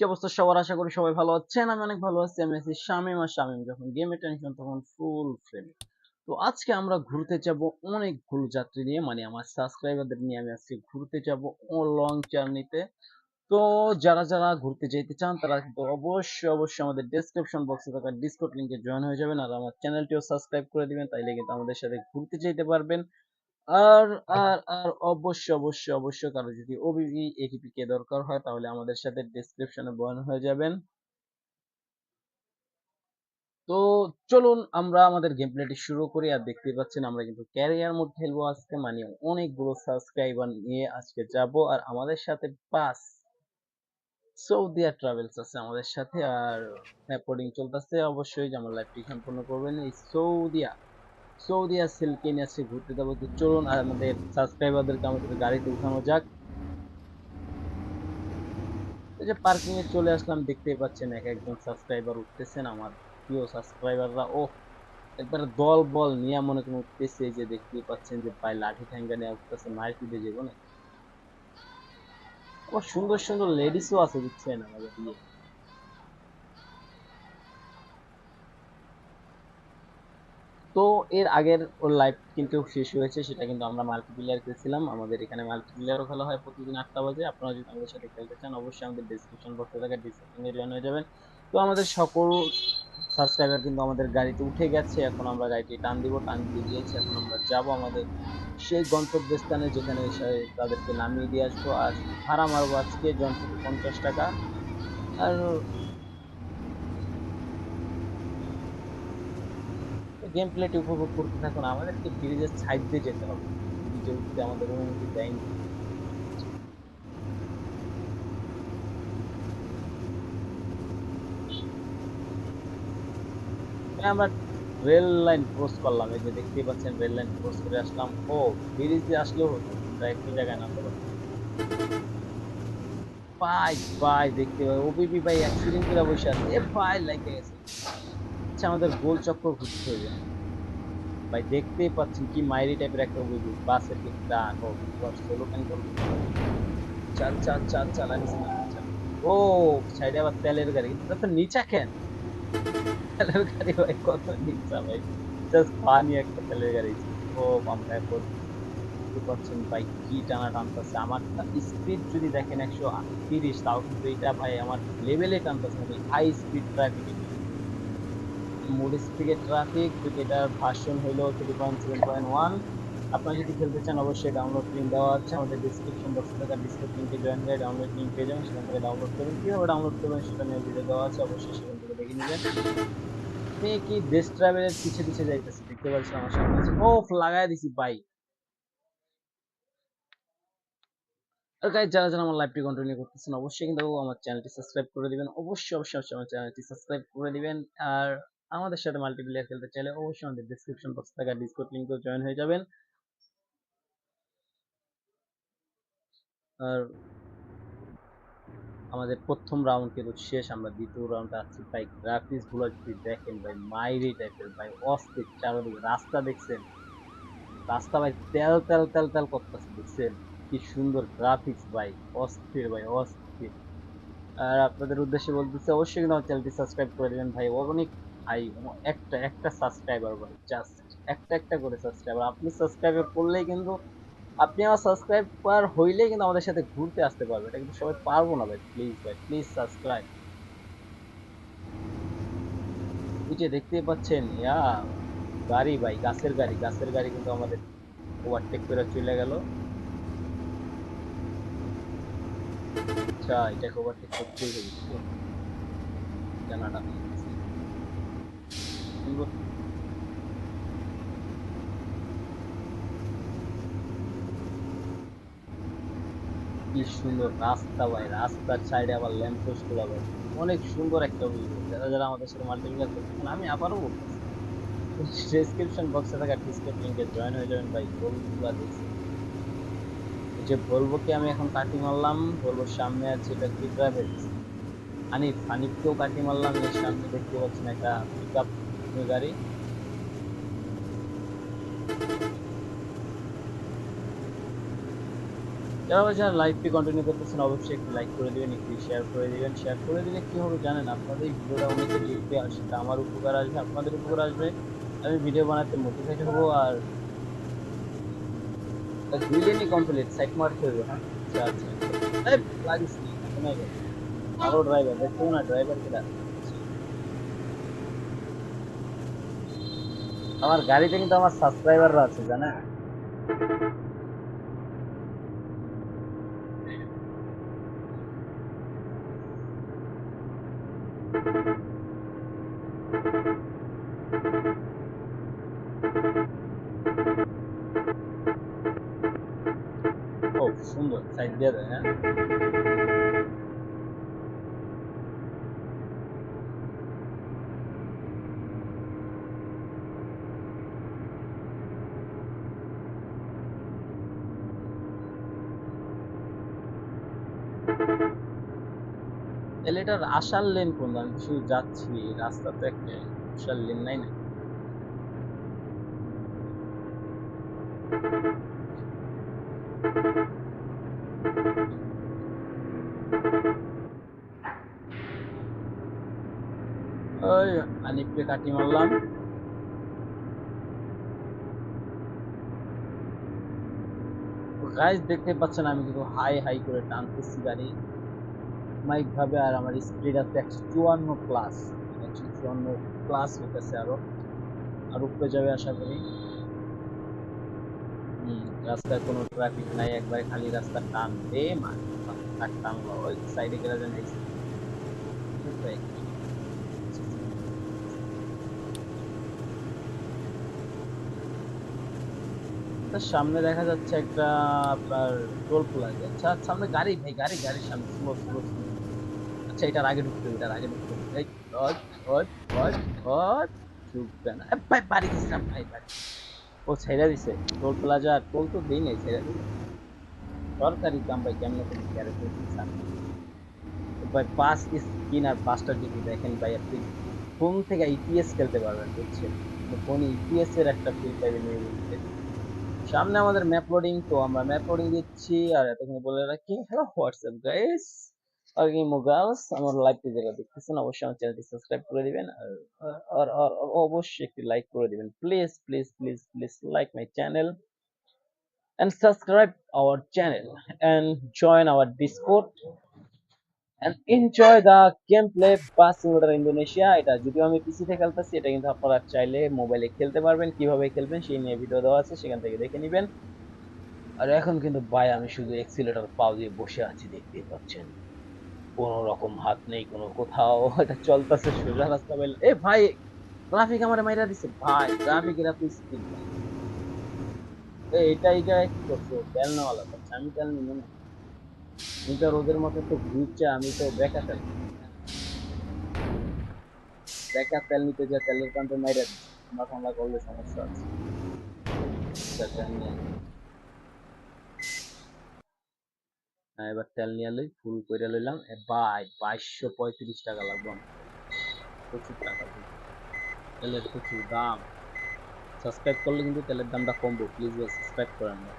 কি অবস্থা? সবার আশা করি সবাই ভালো আছেন। আমি অনেক ভালো আছি। আমি আছি শামিম। আর শামিম যখন গেমে টেনশন তখন ফুল ফ্রেম তো আজকে আমরা ঘুরতে যাব অনেকগুলো যাত্রী নিয়ে মানে আমার সাবস্ক্রাইবারদের নিয়ে আমি আজকে ঘুরতে যাব লং জার্নিতে তো যারা যারা ঘুরতে যেতে চান, তারা কিন্তু অবশ্যই অবশ্যই আমাদের ডেসক্রিপশন বক্সে থাকা ডিসকর্ড লিংকে জয়েন হয়ে যাবেন। আর আমার চ্যানেলটিও সাবস্ক্রাইব করে দিবেন। তাইলে কিন্তু আমাদের সাথে ঘুরতে যেতে পারবেন। আর আর আর অবশ্যই অবশ্যই অবশ্যই কারও যদি ওবিবি এটিপি কে দরকার হয়, তাহলে আমাদের সাথে ডেসক্রিপশনে বয়ান হয়ে যাবেন। তো চলুন আমরা আমাদের গেম প্লেটি শুরু করি। আর দেখতে পাচ্ছেন আমরা কিন্তু ক্যারিয়ার মোড খেলব আজকে মানে অনেকগুলো সাবস্ক্রাইবার নিয়ে আজকে যাব। আর আমাদের সাথে পাস সৌদিয়া ট্রাভেলস আছে আমাদের সাথে। আর রেকর্ডিং চলতেছে অবশ্যই, যে আমার লাইভটি সম্পূর্ণ করবেন এই সৌদিয়া সৌদিয়া সিল্কে নিয়ে আজকে ঘুরতে যাব। তো চলুন আর আমাদের সাবস্ক্রাইবারদেরকে আমাদের গাড়িতে উঠানো যাক। এই যে পার্কিং এ চলে আসলাম, দেখতেই পাচ্ছেন এক একজন সাবস্ক্রাইবার উঠতেছেন আমার প্রিয় সাবস্ক্রাইবাররা ও একবার দল বল নিয়ে মনে কোনো উঠতেছে যে দেখতেই পাচ্ছেন যে পায়ে লাঠি ঠ্যাঙ্গা নিয়ে উঠতেছে মায়ের পিঠে যাব না। আবার সুন্দর সুন্দর লেডিসও আছে, বুঝছেন, আমাদের দিয়ে তো এর আগের ওর লাইভ কিন্তু শেষ হয়েছে, সেটা কিন্তু আমরা মাল্টিপ্লেয়ার খেলছিলাম। আমাদের এখানে মাল্টিপ্লেয়ারও খেলা হয় প্রতিদিন আটটা বাজে। আপনারা যদি আমাদের সাথে খেলতে চান, অবশ্যই আমাদের ডিসক্রিপশন বক্সে থাকা ডিসক্রিপশনে জয়েন হয়ে যাবেন। তো আমাদের সকল সাবস্ক্রাইবার কিন্তু আমাদের গাড়িতে উঠে গেছে। এখন আমরা গাড়িটি টান দিব, টান দিয়ে দিয়েছি। এখন আমরা যাব আমাদের সেই গন্তব্যস্থানে যেখানে এসে তাদেরকে নামিয়ে দিয়ে আসব। আর ভাড়া মারবো আজকে জনপ্রতি পঞ্চাশ টাকা। আর গেম প্লেটি উপভোগ করতে থাকুন। আমাদেরকে ব্রিজের সাইড দিয়ে যেতে হবে। ব্রিজে উঠতে আমাদের অনুমতি দেয়নি। আমরা রেল লাইন ক্রস করলাম। এই যে দেখতেই পাচ্ছেন রেল লাইন ক্রস করে আসলাম। ও ব্রিজ দিয়ে আসলেও হতো। আমরা একটু জায়গায় নামতে পারব ভাই ভাই দেখতে পাই। ওবিপি ভাই অ্যাক্সিডেন্ট করে বসে আছে। এ ভাই লাগে গেছে। আচ্ছা আমাদের গোল চক্কর ঘুরতে যায় ভাই, দেখতেই পাচ্ছেন কি মাইরি টাইপের একটা ওবিপি বাসের কি ডান ও সোলো চাল চাল চাল ও, সাইডে আবার তেলের গাড়ি তো নিচা কেন? তেলের গাড়ি ভাই, কত নিচা ভাই। জাস্ট ফানি একটা তেলের গাড়ি। ও, আমরা এখন দেখতে পাচ্ছেন ভাই, কি টানা টানতেছে। আমার স্পিড যদি দেখেন একশো তিরিশ তাও কিন্তু এটা ভাই আমার লেভেলে টানতেছে মানে হাই স্পিড ট্রাফিক মোড স্পিডের ট্রাফিক এটার ভার্সন হলো three point seven point one আপনারা যদি খেলতে চান, অবশ্যই ডাউনলোড লিঙ্ক দেওয়া আছে আমাদের ডিসক্রিপশন বক্সে থাকা। ডিসক্রিপ লিঙ্কে জয়েন করে ডাউনলোড লিঙ্ক পেয়ে যাবেন, সেখান থেকে ডাউনলোড করবেন। কীভাবে ডাউনলোড করবেন, সেটা নিয়ে ভিডিও দেওয়া আছে, অবশ্যই সেখান থেকে দেখে নেবেন। আপনি কি দেশ ট্রাভেলের পিছে পিছে যাইতেছে, দেখতে পাচ্ছি আমার সামনে আছে। ও লাগাই দিছি বাইক আর গাইজ যারা যারা আমার লাইভটি কন্টিনিউ করতেছেন, অবশ্যই কিন্তু আমার চ্যানেলটি সাবস্ক্রাইব করে দিবেন। অবশ্যই অবশ্যই আমার চ্যানেলটি সাবস্ক্রাইব করে দিবেন। আর আমাদের সাথে মাল্টিপ্লেয়ার খেলতে চাইলে অবশ্যই আমাদের ডেসক্রিপশন বক্সে থাকা ডিসকর্ড লিংকে জয়েন হয়ে যাবেন। আর আমাদের প্রথম রাউন্ড কিন্তু শেষ, আমরা দ্বিতীয় রাউন্ডে আছি। ভাই গ্রাফিক্সগুলো যদি দেখেন ভাই মাইরি টাইপের ভাই, অস্থির চারদিকে রাস্তা দেখছেন? রাস্তা ভাই তেল তেল তেল তেল করতেছে, দেখছেন? কি সুন্দর গ্রাফিক্স ভাই, অস্থির ভাই, অস্থির। আর আপনাদের উদ্দেশ্যে বলতেছি, অবশ্যই কিন্তু আমার চ্যানেলটি সাবস্ক্রাইব করে দেবেন ভাই। অনেক ভাই একটা একটা সাবস্ক্রাইবার ভাই জাস্ট একটা একটা করে সাবস্ক্রাইবার আপনি সাবস্ক্রাইবার করলেই কিন্তু আপনি আমার সাবস্ক্রাইবার হইলেই কিন্তু আমাদের সাথে ঘুরতে আসতে পারবে। এটা কিন্তু সবাই পারব না ভাই প্লিজ ভাই প্লিজ সাবস্ক্রাইব এই যে দেখতেই পাচ্ছেন, ইয়া, গাড়ি ভাই, গাছের গাড়ি গাছের গাড়ি কিন্তু আমাদের ওভারটেক করে চলে গেল। আচ্ছা এটাকে ওভারটেক করতেই হবে জানাটা সুন্দর কি সুন্দর রাস্তা ভাই, রাস্তার সাইডে আবার ল্যাম্প পোস্টগুলো ভাই। অনেক সুন্দর একটা ভিউ যারা যারা আমাদের সাথে মাল্টিপ্লেয়ার করতেছেন আমি আবারও বলতেছি। ডেসক্রিপশন বক্সে থাকা ডিসক্রিপ লিঙ্কে জয়েন হয়ে যাবেন ভাই বলব দেখছি যে বলব কি আমি এখন কাটি মারলাম, বলব সামনে আছে এটা কি ট্রাভেল হানিফ হানিফকেও কাটি মারলাম, এর সামনে দেখতে পাচ্ছেন একটা পিক আপ গাড়ি? যারা আবার যারা লাইভটি কন্টিনিউ করতেছেন অবশ্যই একটু লাইক করে দিবেন, একটু শেয়ার করে দিবেন। শেয়ার করে দিলে কি হবে জানেন? আপনাদের ভিডিওটা অনেকে দেখবে আর সেটা আমার উপকার আসবে, আপনাদের উপকার আসবে। আমি ভিডিও বানাতে মোটিভেট হব আর দুই লেনই কমপ্লিট সাইড মার্ক হইবে হ্যাঁ আচ্ছা আচ্ছা। ড্রাইভার দেখছ না ড্রাইভার কেটা আমার গাড়িতে কিন্তু আমার সাবস্ক্রাইবাররা আছে জানেন? ও সুন্দর সাইড দিয়ে দেয় হ্যাঁ? তাহলে এটার আসার লেন কোন আমি শুধু যাচ্ছি রাস্তা তো একটা আসার লেন নাই না? ওই আনিককে কাটি মারলাম। গাইস দেখতে পাচ্ছেন আমি কিন্তু হাই হাই করে টানতেছি গাড়ি। মাইক ভাবে আর আমার স্পিড আছে একশো চুয়ান্ন প্লাস একশো চুয়ান্ন প্লাস হতেছে আরও। আর উপরে যাবে আশা করি। রাস্তায় কোনো ট্রাফিক নাই, একবারে খালি রাস্তা টান দে মানে টানলো, ওই সাইডে গেলে যেন তার সামনে দেখা যাচ্ছে একটা, আপনার টোল প্লাজা আচ্ছা সামনে গাড়ি, ভাই, গাড়ি, গাড়ির সামনে। স্লো স্লো আচ্ছা এটার আগে ঢুকতে এটার আগে ঢুকতে এই ওট ওট ওট ওট ঢুকবে না ভাই, বাড়ি গেছিলাম ভাই, বাড়ি। ও, ছেড়ে দিছে। টোল প্লাজা টোল তো দেই নাই, ছেড়ে দিছে। সরকারি কাম, ভাই, কেমনে করে? ক্যারে ভাই পাঁচ স্ক্রিন আর পাঁচটা জিবি দেখেন, ভাই, আপনি ফোন থেকে ইপিএস খেলতে পারবেন, বুঝছেন? ফোনে ইপিএস এর একটা ফিল পাইবেন সামনে আমাদের ম্যাপ লোডিং তো আমরা ম্যাপ লোডিং দিচ্ছি, আর এতক্ষণ বলে রাখি হ্যালো হোয়াটসঅ্যাপ গাইস আর কি মোগালস আমার লাইভটি যারা দেখতেছেন, অবশ্যই আমার চ্যানেলটি সাবস্ক্রাইব করে দিবেন, আর আর অবশ্যই একটি লাইক করে দিবেন। Please please please please like my channel and subscribe our channel and join our discord. And enjoy the gameplay bus simulator Indonesia এটা যদিও আমি পিসিতে খেলতেছি, এটা কিন্তু আপনারা চাইলে মোবাইলে খেলতে পারবেন, কীভাবে খেলবেন সেই নিয়ে ভিডিও দেওয়া আছে, সেখান থেকে দেখে নেবেন। আর এখন কিন্তু ভাই, আমি শুধু এক্সিলেটর পাও দিয়ে বসে আছি, দেখতেই পাচ্ছেন। কোনো রকম হাত নেই, কোনো কোথাও, এটা চলতেছে সোজা রাস্তা বেল এ ভাই ট্রাফিক আমার মাইরা দিছে। ভাই ট্রাফিক এরা তো স্পিড এটা এটা কি করছ? তেল করছে আমি তেল না মতো তো ঘুরছে আমি তো বেকা তেল বেকা তেল নিতে যা তেলের হামলা করলে সমস্যা আছে। হ্যাঁ, এবার তেল নিয়ে লই ফুল করে লইলাম। ভাই বাইশশো পঁয়ত্রিশ টাকা লাগবে প্রচুর টাকা তেলের প্রচুর দাম। সাবস্ক্রাইব করলে কিন্তু তেলের দামটা কমবো। প্লিজ সাবস্ক্রাইব করেন না।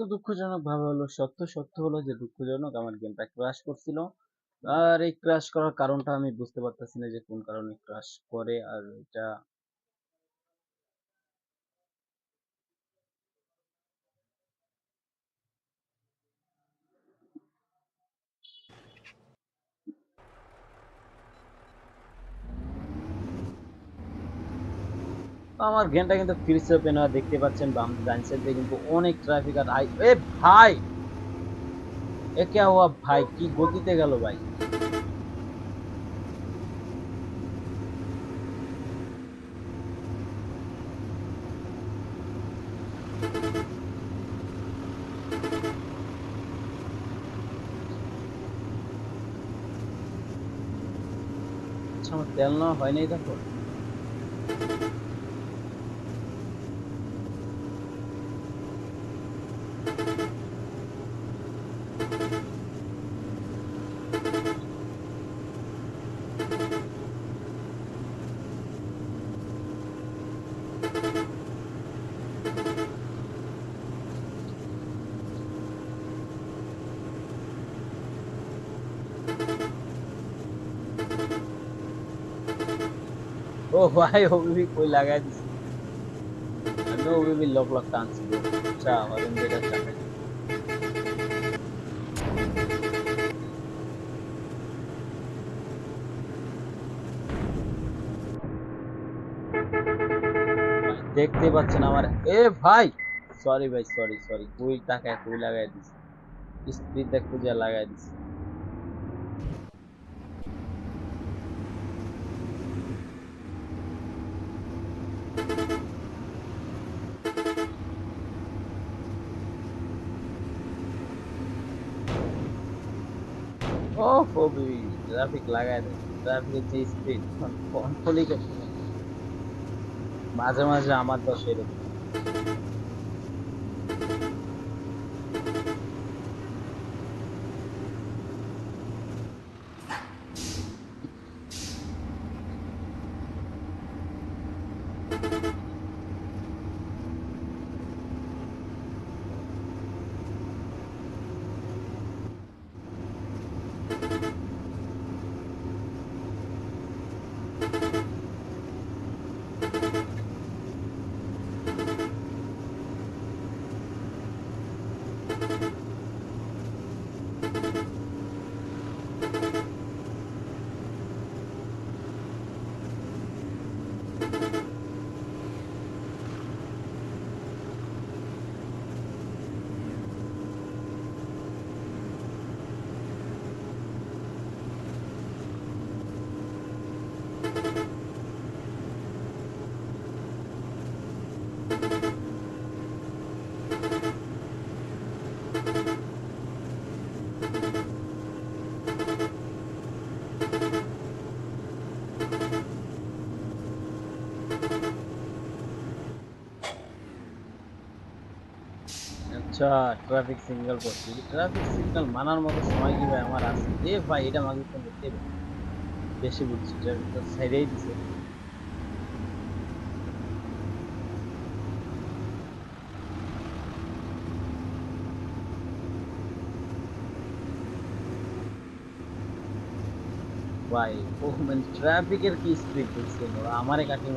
তো দুঃখজনক ভাবে হলো, সত্য সত্য হলো যে দুঃখজনক আমার গেমটা ক্রাশ করছিল। আর এই ক্রাশ করার কারণটা আমি বুঝতে পারতেছি না যে কোন কারণে ক্রাশ করে আর এটা আমার গেমটা কিন্তু ফ্রিজ ওপেন হওয়া দেখতে পাচ্ছেন, বাম ডান সাইড দিয়ে কিন্তু অনেক ট্রাফিক আর আই এ ভাই! এ কে হুয়া ভাই, কি গতিতে গেল ভাই? আচ্ছা আমার তেল নেওয়া হয় নাই দেখো ও ভাই ওবিবি কই লাগাই দিছে আমি ওবিবি লক লক টানছি আচ্ছা ওরেন যেটা চাপে দেখতে পাচ্ছেন আমার এ ভাই সরি ভাই সরি সরি কুই টাকায় কুই লাগাই দিছে স্পিড দেখ খুঁজে লাগাই দিছে ও হবি ট্রাফিক লাগায় দেয় ট্রাফিকের যে স্পিড কন্ট্রোলই করতে। মাঝে মাঝে আমার দশ আচ্ছা ট্রাফিক সিগন্যাল করছি। ট্রাফিক সিগন্যাল মানার মতো সময় কি ভাই আমার আছে? এ ভাই, এটা কোন দেখতে বেশি বুঝছি সাইডেই দিছে। ভাই ও মানে ট্রাফিকের কি স্পিড দিচ্ছে আমারে কাটিয়ে